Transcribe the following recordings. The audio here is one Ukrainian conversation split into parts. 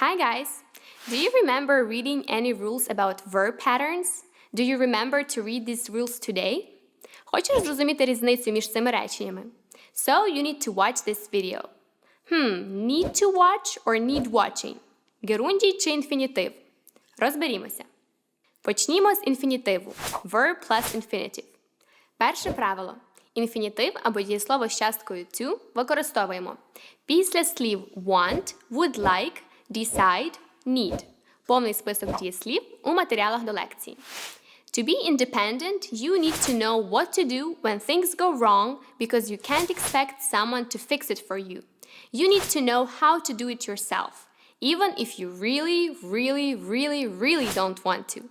Hi guys! Do you remember reading any rules about verb patterns? Do you remember to read these rules today? Хочеш зрозуміти різницю між цими реченнями? So you need to watch this video. Hmm, need to watch or need watching? Герундій чи інфінітив? Розберімося. Почнімо з інфінітиву. Verb plus infinitive. Перше правило. Інфінітив або дієслово з часткою to використовуємо після слів want, would like, decide, need. Повний список дієслів у матеріалах до лекції. To be independent, you need to know what to do when things go wrong because you can't expect someone to fix it for you. You need to know how to do it yourself, even if you really, really, really, really don't want to.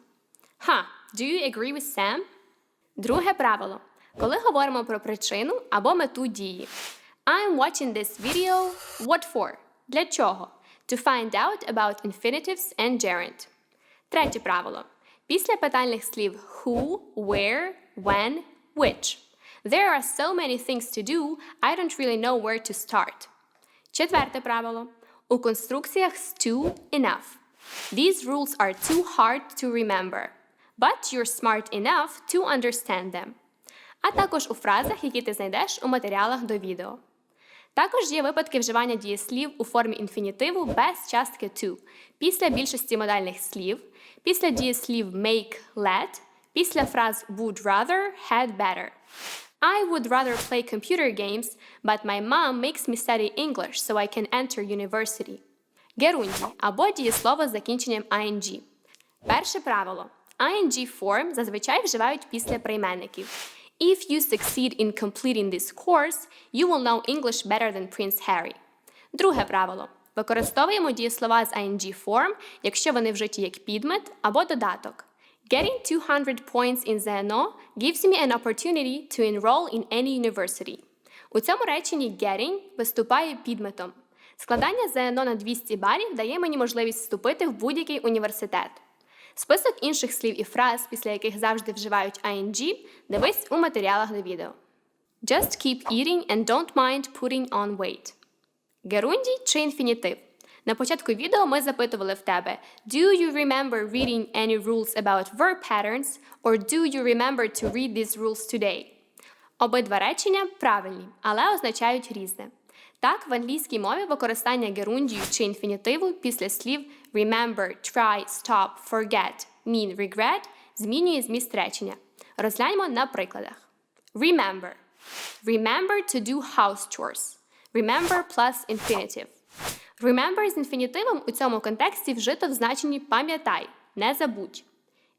Huh, do you agree with Sam? Друге правило. Коли говоримо про причину або мету дії. I'm watching this video. What for? Для чого? To find out about infinitives and gerund. Третє правило. Після питальних слів who, where, when, which. There are so many things to do, I don't really know where to start. Четверте правило. У конструкціях з to enough. These rules are too hard to remember. But you're smart enough to understand them. А також у фразах, які ти знайдеш у матеріалах до відео. Також є випадки вживання дієслів у формі інфінітиву без частки to, після більшості модальних слів, після дієслів make, let, після фраз would rather, had better. I would rather play computer games, but my mom makes me study English so I can enter university. Герунді або дієслово з закінченням ing. Перше правило. ing form зазвичай вживають після прийменників. If you succeed in completing this course, you will know English better than Prince Harry. Друге правило. Використовуємо дієслова з ing form, якщо вони вжиті як підмет або додаток. Getting 200 points in ZNO gives me an opportunity to enroll in any university. У цьому реченні getting виступає підметом. Складання ЗНО на 200 балів дає мені можливість вступити в будь-який університет. Список інших слів і фраз, після яких завжди вживають ing, дивись у матеріалах до відео. Just keep eating and don't mind putting on weight. Герундій чи інфінітив? На початку відео ми запитували в тебе Do you remember reading any rules about verb patterns or do you remember to read these rules today? Обидва речення правильні, але означають різне. Так, в англійській мові використання герундію чи інфінітиву після слів remember, try, stop, forget, mean, regret змінює зміст речення. Розгляньмо на прикладах. Remember. Remember to do house chores. Remember plus infinitive. Remember з інфінітивом у цьому контексті вжито в значенні пам'ятай, не забудь.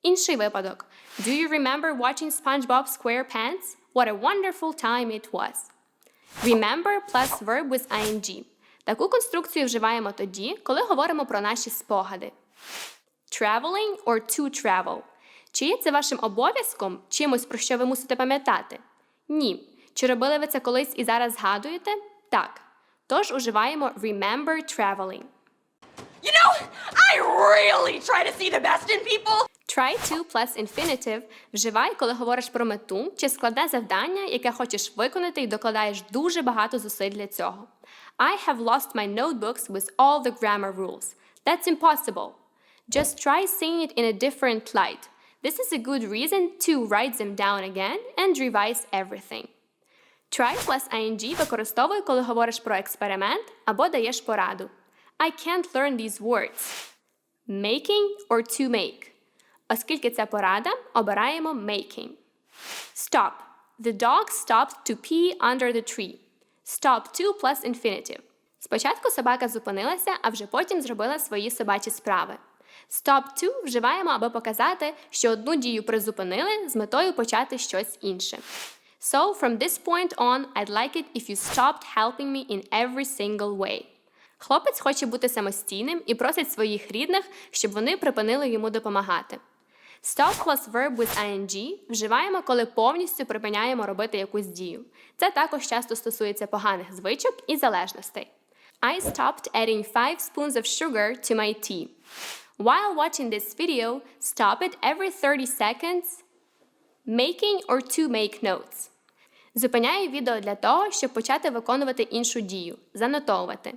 Інший випадок. Do you remember watching SpongeBob SquarePants? What a wonderful time it was. Remember plus verb with ing. Таку конструкцію вживаємо тоді, коли говоримо про наші спогади. Traveling or to travel. Чи є це вашим обов'язком, чимось, про що ви мусите пам'ятати? Ні. Чи робили ви це колись і зараз згадуєте? Так. Тож уживаємо remember traveling. You know, I really try to see the best in people. Try to plus infinitive вживай, коли говориш про мету чи складне завдання, яке хочеш виконати і докладаєш дуже багато зусиль для цього. I have lost my notebooks with all the grammar rules. That's impossible. Just try seeing it in a different light. This is a good reason to write them down again and revise everything. Try plus ing використовуй, коли говориш про експеримент або даєш пораду. I can't learn these words. Making or to make. Оскільки це порада, обираємо making. Stop. The dog stopped to pee under the tree. Stop to plus infinitive. Спочатку собака зупинилася, а вже потім зробила свої собачі справи. Stop to вживаємо, аби показати, що одну дію призупинили з метою почати щось інше. So, from this point on, I'd like it if you stopped helping me in every single way. Хлопець хоче бути самостійним і просить своїх рідних, щоб вони припинили йому допомагати. Stop plus verb with ing вживаємо, коли повністю припиняємо робити якусь дію. Це також часто стосується поганих звичок і залежностей. I stopped adding 5 spoons of sugar to my tea. While watching this video, stop it every 30 seconds making or to make notes. Зупиняю відео для того, щоб почати виконувати іншу дію занотовувати.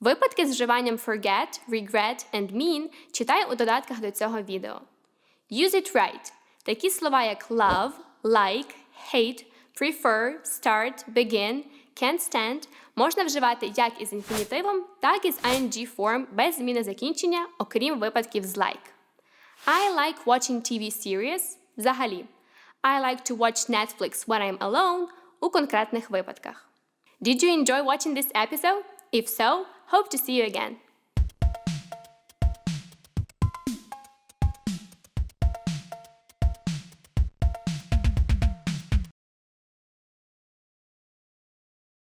Випадки з вживанням forget, regret and mean читай у додатках до цього відео. Use it right. Такі слова, як love, like, hate, prefer, start, begin, can't stand можна вживати як із інфінітивом, так і з ing форм без зміни закінчення, окрім випадків з like. I like watching TV series взагалі. I like to watch Netflix when I'm alone у конкретних випадках. Did you enjoy watching this episode? If so, hope to see you again.